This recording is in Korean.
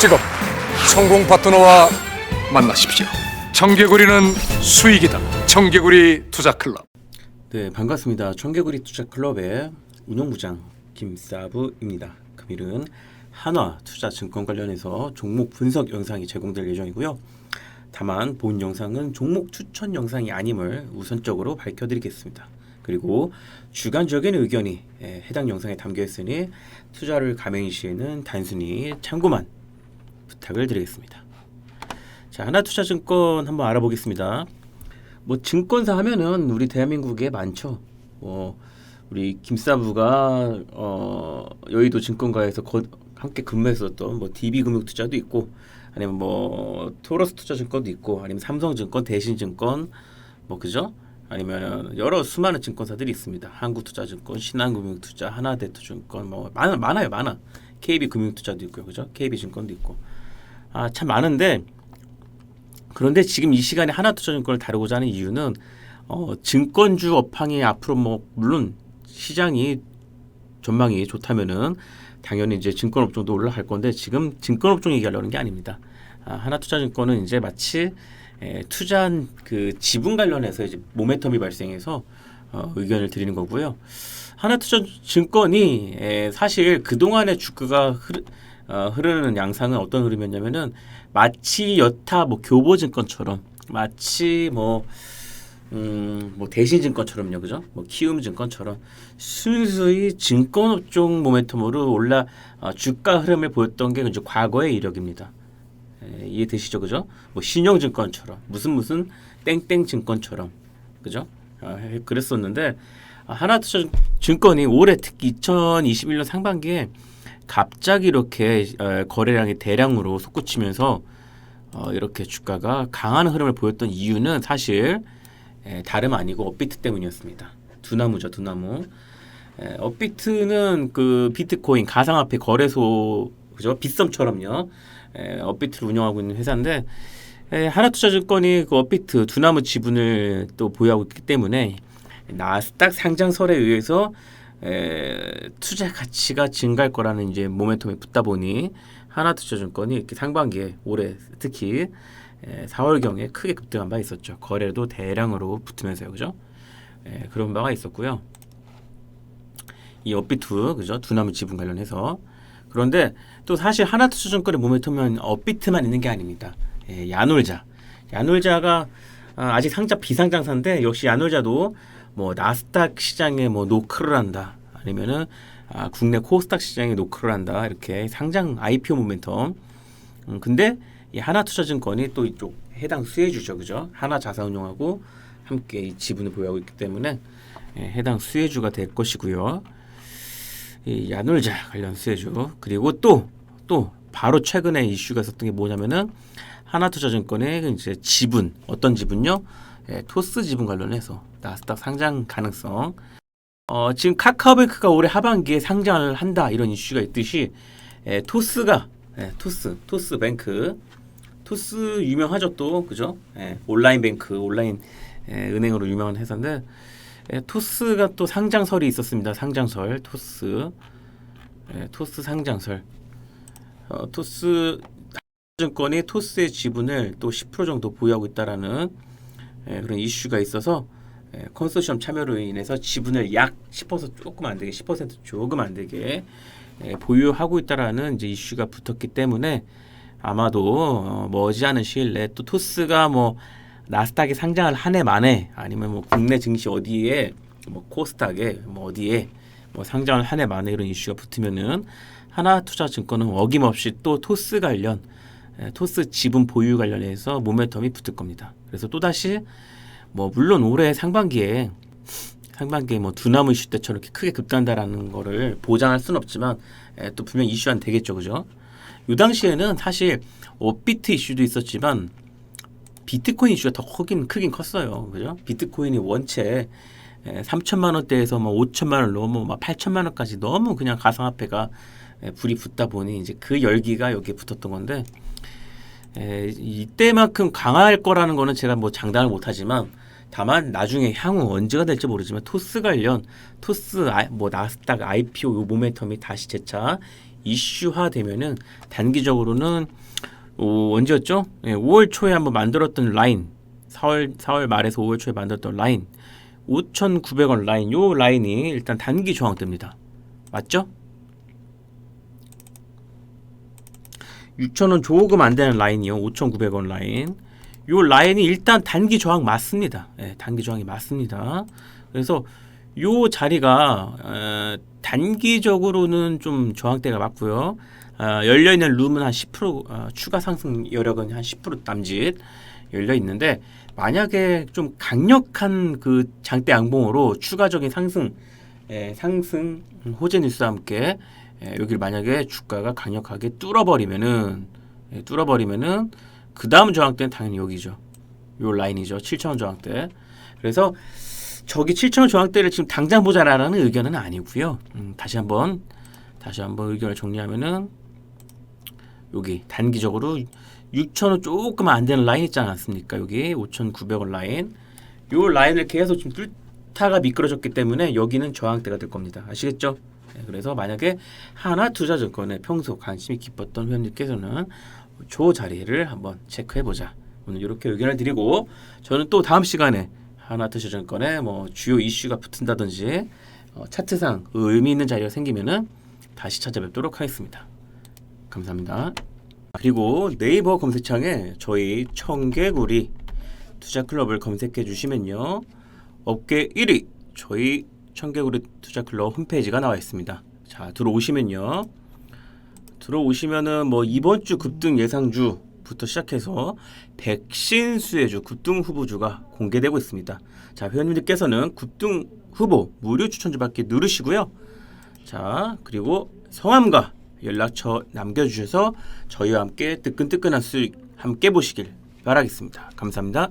지금 성공 파트너와 만나십시오. 청개구리는 수익이다. 청개구리 투자 클럽. 네 반갑습니다. 청개구리 투자 클럽의 운영부장 김사부입니다. 금일은 한화 투자 증권 관련해서 종목 분석 영상이 제공될 예정이고요. 다만 본 영상은 종목 추천 영상이 아님을 우선적으로 밝혀드리겠습니다. 그리고 주관적인 의견이 예, 해당 영상에 담겨 있으니 투자를 감행 시에는 단순히 참고만 부탁을 드리겠습니다. 자 하나투자증권 한번 알아보겠습니다. 뭐 증권사 하면은 우리 대한민국에 많죠. 뭐 우리 김사부가 어 여의도 증권가에서 거, 함께 근무했었던 뭐 DB 금융투자도 있고 아니면 뭐 토러스 투자증권도 있고 아니면 삼성증권, 대신증권 뭐 그죠? 아니면 여러 수많은 증권사들이 있습니다. 한국투자증권, 신한금융투자, 하나대투증권 뭐 많아 많아요 많아. KB금융투자도 있고요, 그죠? KB증권도 있고 아 참 많은데 그런데 지금 이 시간에 하나투자증권을 다루고자 하는 이유는 어, 증권주 업황이 앞으로 뭐 물론 시장이 전망이 좋다면은 당연히 이제 증권업종도 올라갈 건데 지금 증권업종 얘기하려는 게 아닙니다. 아, 하나투자증권은 이제 마치 에, 투자한 그 지분 관련해서 이제 모멘텀이 발생해서 어, 의견을 드리는 거고요. 하나투자증권이 에, 사실 그 동안의 주가가 흐르, 어, 흐르는 양상은 어떤 흐름이었냐면은 마치 여타 뭐 교보증권처럼 마치 뭐 음, 뭐 대신증권처럼요, 그죠? 뭐 키움증권처럼 순수히 증권업종 모멘텀으로 올라 어, 주가 흐름을 보였던 게 이제 과거의 이력입니다. 에, 이해되시죠, 그죠? 뭐 신용증권처럼 무슨 무슨 땡땡증권처럼 그죠? 아, 해- 그랬었는데 아, 하나투자증권이 올해 특히 2021년 상반기에 갑자기 이렇게 어, 거래량이 대량으로 솟구치면서 어, 이렇게 주가가 강한 흐름을 보였던 이유는 사실 에, 다름 아니고 업비트 때문이었습니다. 두나무죠, 두나무. 에, 업비트는 그 비트코인 가상화폐 거래소 그죠? 빗썸처럼요. 에, 업비트를 운영하고 있는 회사인데 에, 하나투자증권이 그 업비트 두나무 지분을 또 보유하고 있기 때문에 나스닥 상장설에 의해서 에, 투자 가치가 증가할 거라는 이제 모멘텀이 붙다 보니 하나투자증권이 이렇게 상반기에 올해 특히 에, 4월 경에 크게 급등한 바 있었죠. 거래도 대량으로 붙으면서요, 그죠? 에, 그런 바가 있었고요. 이 업비트 그죠? 두나무 지분 관련해서 그런데 또 사실 하나투자증권의 모멘텀은 업비트만 있는 게 아닙니다. 예, 야놀자, 야놀자가 아, 아직 상자 비상장사인데 역시 야놀자도 뭐 나스닥 시장에 뭐 노크를 한다 아니면은 아, 국내 코스닥 시장에 노크를 한다 이렇게 상장 IPO 모멘텀. 음, 근데 이 하나투자증권이 또 이쪽 해당 수혜주죠, 그죠? 하나 자산운용하고 함께 이 지분을 보유하고 있기 때문에 예, 해당 수혜주가 될 것이고요. 이 야놀자 관련 수혜주 그리고 또또 바로 최근에 이슈가 있었던 게 뭐냐면은 하나투자증권의 이제 지분 어떤 지분요? 예, 토스 지분 관련해서 나스닥 상장 가능성. 어, 지금 카카오뱅크가 올해 하반기에 상장을 한다 이런 이슈가 있듯이 예, 토스가 예, 토스 토스 뱅크 토스 유명하죠 또 그죠? 예, 온라인 뱅크 온라인 예, 은행으로 유명한 회사인데 예, 토스가 또 상장설이 있었습니다. 상장설 토스 예, 토스 상장설 어, 토스 증권이 토스의 지분을 또 10% 정도 보유하고 있다라는 예, 그런 이슈가 있어서 예, 컨소시엄 참여로 인해서 지분을 약 10% 조금 안 되게 10% 조금 안 되게 예, 보유하고 있다라는 이제 이슈가 붙었기 때문에 아마도 어, 머지않은 시일 내에 또 토스가 뭐 나스닥에 상장을 한 해 만에 아니면 뭐 국내 증시 어디에 뭐 코스닥에 뭐 어디에 뭐 상장을 한 해 만에 이런 이슈가 붙으면은 하나 투자증권은 어김없이 또 토스 관련 에, 토스 지분 보유 관련해서 모멘텀이 붙을 겁니다. 그래서 또 다시 뭐 물론 올해 상반기에 상반기에 뭐 두나무 이슈 때처럼 이렇게 크게 급단다라는 거를 보장할 수는 없지만 에, 또 분명 히 이슈는 되겠죠, 그죠? 이 당시에는 사실 업비트 이슈도 있었지만 비트코인 이슈가 더 크긴 크긴 컸어요, 그죠? 비트코인이 원체 에, 3천만 원대에서 뭐 5천만 원 넘어 막 8천만 원까지 너무 그냥 가상화폐가 에, 불이 붙다 보니 이제 그 열기가 여기에 붙었던 건데 에, 이때만큼 강할 거라는 거는 제가 뭐 장담을 못하지만 다만 나중에 향후 언제가 될지 모르지만 토스 관련 토스 아, 뭐 나스닥 IPO 요 모멘텀이 다시 재차 이슈화 되면은 단기적으로는 오, 언제였죠? 예, 5월 초에 한번 만들었던 라인 4월 4월 말에서 5월 초에 만들었던 라인 5,900원 라인 요 라인이 일단 단기 저항대입니다. 맞죠? 6,000원 조금 안 되는 라인이요. 5,900원 라인. 요 라인이 일단 단기 저항 맞습니다. 예, 단기 저항이 맞습니다. 그래서 요 자리가 어, 단기적으로는 좀 저항대가 맞고요. 어, 열려 있는 룸은 한 10% 어, 추가 상승 여력은 한 10% 남짓 열려 있는데 만약에 좀 강력한 그 장대 양봉으로 추가적인 상승 예, 상승 호재 뉴스와 함께 예, 여기를 만약에 주가가 강력하게 뚫어버리면은 예, 뚫어버리면은 그 다음 저항대는 당연히 여기죠. 요 라인이죠. 7,000원 저항대. 그래서 저기 7,000원 저항대를 지금 당장 보자라는 의견은 아니고요. 음, 다시 한번 다시 한번 의견을 정리하면은 여기 단기적으로 6,000원 조금 안 되는 라인 있지 않았습니까? 여기 5,900원 라인. 요 라인을 계속 지금 뚫다가 미끄러졌기 때문에 여기는 저항대가 될 겁니다. 아시겠죠? 네, 그래서 만약에 하나 투자 증권에 평소 관심이 깊었던 회원님께서는 저 자리를 한번 체크해 보자. 오늘 이렇게 의견을 드리고 저는 또 다음 시간에 하나 투자 증권에 뭐 주요 이슈가 붙은다든지 어, 차트상 의미 있는 자리가 생기면은 다시 찾아뵙도록 하겠습니다. 감사합니다. 그리고 네이버 검색창에 저희 청개구리 투자 클럽을 검색해 주시면요. 업계 1위 저희 청개구리 투자 클럽 홈페이지가 나와 있습니다. 자, 들어오시면요. 들어오시면은 뭐 이번 주 급등 예상주 부터 시작해서 백신 수혜주 급등 후보주가 공개되고 있습니다. 자, 회원님들께서는 급등 후보 무료 추천주 받기 누르시고요. 자, 그리고 성함과 연락처 남겨주셔서 저희와 함께 뜨끈뜨끈한 수익 함께 보시길 바라겠습니다. 감사합니다.